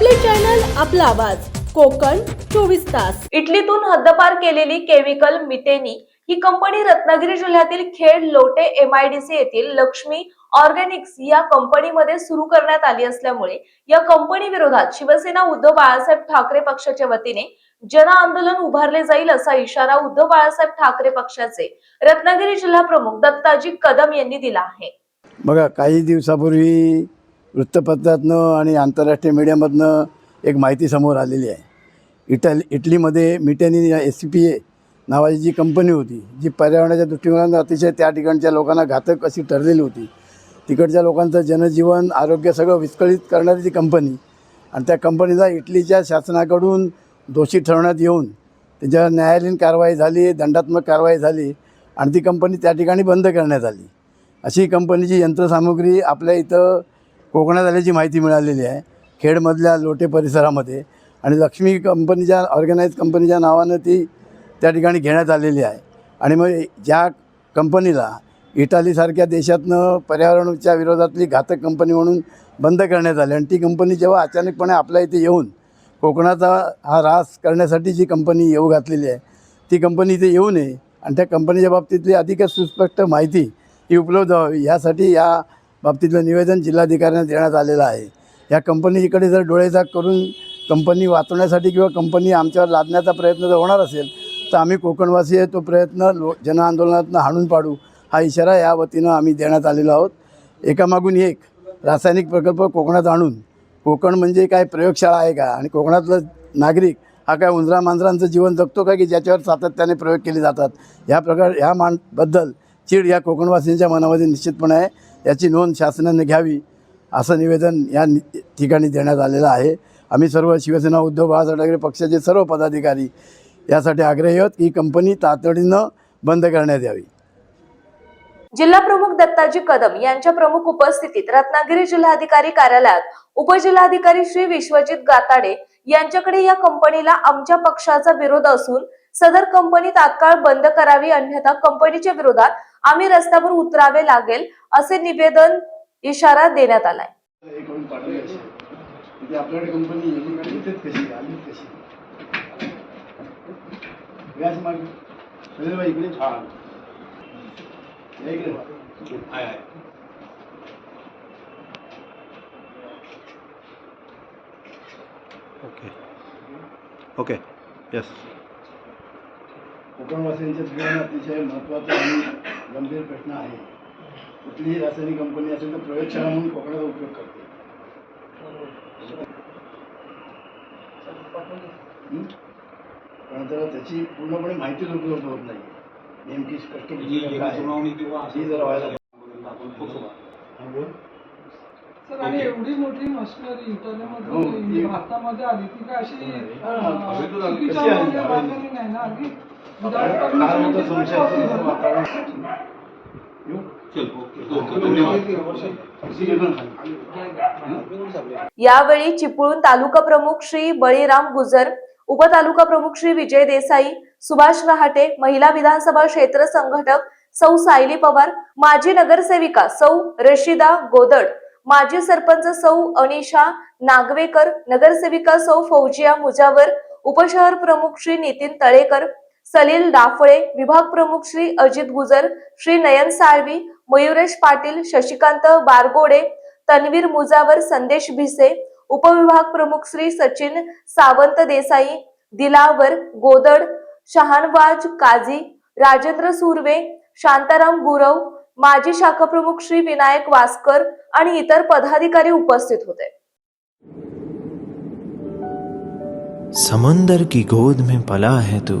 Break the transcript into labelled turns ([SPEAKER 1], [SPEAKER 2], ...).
[SPEAKER 1] आपला आवाज. कोकण चोवीस तास.
[SPEAKER 2] इटलीतून हद्दपार केलेली केमिकल मिटेनी ही कंपनी रत्नागिरी जिल्ह्यातील खेड लोटे एमआयडीसी येथील लक्ष्मी ऑर्गॅनिक्स या कंपनीमध्ये सुरू करण्यात आली असल्यामुळे या कंपनी विरोधात शिवसेना उद्धव बाळासाहेब ठाकरे पक्षाच्या वतीने जन आंदोलन उभारले जाईल असा इशारा उद्धव बाळासाहेब ठाकरे पक्षाचे रत्नागिरी जिल्हा प्रमुख दत्ताजी कदम यांनी दिला आहे.
[SPEAKER 3] बघा काही दिवसापूर्वी वृत्तपत्रातनं आणि आंतरराष्ट्रीय मीडियामधनं एक माहिती समोर आलेली आहे. इटल इटलीमध्ये मिटॅनी एस पी ए नावाची जी कंपनी होती जी पर्यावरणाच्या दृष्टिकोनानं अतिशय त्या ठिकाणच्या लोकांना घातक अशी ठरलेली होती. तिकडच्या लोकांचं जनजीवन आरोग्य सगळं विस्कळीत करणारी ती कंपनी. आणि त्या कंपनीला इटलीच्या शासनाकडून दोषी ठरवण्यात येऊन त्याच्यावर न्यायालयीन कारवाई झाली दंडात्मक कारवाई झाली आणि ती कंपनी त्या ठिकाणी बंद करण्यात आली. अशी कंपनीची यंत्रसामुग्री आपल्या इथं कोकणात आल्याची माहिती मिळालेली आहे. खेडमधल्या लोटे परिसरामध्ये आणि लक्ष्मी कंपनीच्या ऑर्गनाईज कंपनीच्या नावानं ती त्या ठिकाणी घेण्यात आलेली आहे. आणि मग ज्या कंपनीला इटालीसारख्या देशातनं पर्यावरणाच्या विरोधातली घातक कंपनी म्हणून बंद करण्यात आली आणि ती कंपनी जेव्हा अचानकपणे आपल्या इथे येऊन कोकणाचा हा ऱ्हास करण्यासाठी जी कंपनी येऊ घातलेली आहे ती कंपनी इथे येऊ नये आणि त्या कंपनीच्या बाबतीतली अधिकच सुस्पष्ट माहिती ही उपलब्ध व्हावी. यासाठी या बाबतीतलं निवेदन जिल्हाधिकाऱ्यांना देण्यात आलेलं आहे. या कंपनीकडे जर डोळेझाक करून कंपनी वाचवण्यासाठी किंवा कंपनी आमच्यावर लादण्याचा प्रयत्न जर होणार असेल तर आम्ही कोकणवासी आहे तो प्रयत्न लो जनआंदोलनातनं हाणून पाडू. हा इशारा या वतीनं आम्ही देण्यात आलेलो आहोत. एकामागून एक रासायनिक प्रकल्प कोकणात आणून कोकण म्हणजे काय प्रयोगशाळा आहे का? आणि कोकणातलं नागरिक हा काय उंदरा मांजरांचं जीवन जगतो का की ज्याच्यावर सातत्याने प्रयोग केले जातात? ह्या प्रकार ह्या मानबद्दल चीड या कोकणवासींच्या मनामध्ये निश्चितपणे आहे. याची नोंद शासनाने घ्यावी असं निवेदन या ठिकाणी देण्यात आलेलं आहे. आम्ही सर्व शिवसेना उद्धव बाळासाहेब ठाकरे पक्षाचे सर्व पदाधिकारी यासाठी आग्रही आहोत की ही कंपनी तातडीनं बंद करण्यात यावी.
[SPEAKER 2] जिल्हा प्रमुख दत्ताजी कदम यांच्या प्रमुख उपस्थितीत रत्नागिरी जिल्हाधिकारी कार्यालयात उपजिल्हाधिकारी श्री विश्वजित गाताडे यांच्याकडे या कंपनीला आमच्या पक्षाचा विरोध असून सदर कंपनी तात्काळ बंद करावी अन्यथा कंपनीच्या विरोधात आम्ही रस्त्यावर उतरावे लागेल असे निवेदन इशारा देण्यात आलाय.
[SPEAKER 3] हे करून पाठवले असेल. आपल्याकडे कंपनी येते येतेच कशी आली कशी व्याज माग सुनीलबाई इकडे या इकडे
[SPEAKER 4] ओके ओके यस
[SPEAKER 3] कोकणवासियांच्या दृष्टीने अतिशय महत्त्वाचा आणि गंभीर प्रश्न आहे. कुठलीही रासायनिक कंपनी असेल तर प्रयोगशाळा म्हणून कोकणाचा उपयोग करते. हं? पण जरा त्याची पूर्णपणे माहितीच उपलब्ध होत नाही. नेमकी स्पष्ट जरा व्हायला पाहिजे. हा, बोल.
[SPEAKER 5] सर आणि एवढी मोठी मशिनरी
[SPEAKER 3] हो,
[SPEAKER 5] इटलीमध्ये भारतामध्ये आली ती काय अशी
[SPEAKER 3] हा,
[SPEAKER 5] नाही ना आधी
[SPEAKER 2] यावेळी चिपळूण तालुका प्रमुख श्री बळीराम गुजर उपतालुका प्रमुख श्री विजय देसाई सुभाष रहाटे महिला विधानसभा क्षेत्र संघटक सौ सायली पवार माजी नगरसेविका सौ रशिदा गोदड माजी सरपंच सौ अनिशा नागवेकर नगरसेविका सौ फौजिया मुजावर उपशहर प्रमुख श्री नितीन तळेकर सलील डाफळे विभाग प्रमुख श्री अजित गुजर श्री नयन साळवी मयुरेश पाटील शशिकांत बारगोडे तन्वीर मुजावर संदेश भिसे उपविभाग प्रमुख श्री सचिन सावंत देसाई दिलावर गोदड शहानवाज काझी राजेंद्र सुर्वे शांताराम गुरव माजी शाखा प्रमुख श्री विनायक वासकर आणि इतर पदाधिकारी उपस्थित होते.
[SPEAKER 6] समंदर की गोद में पला है तू।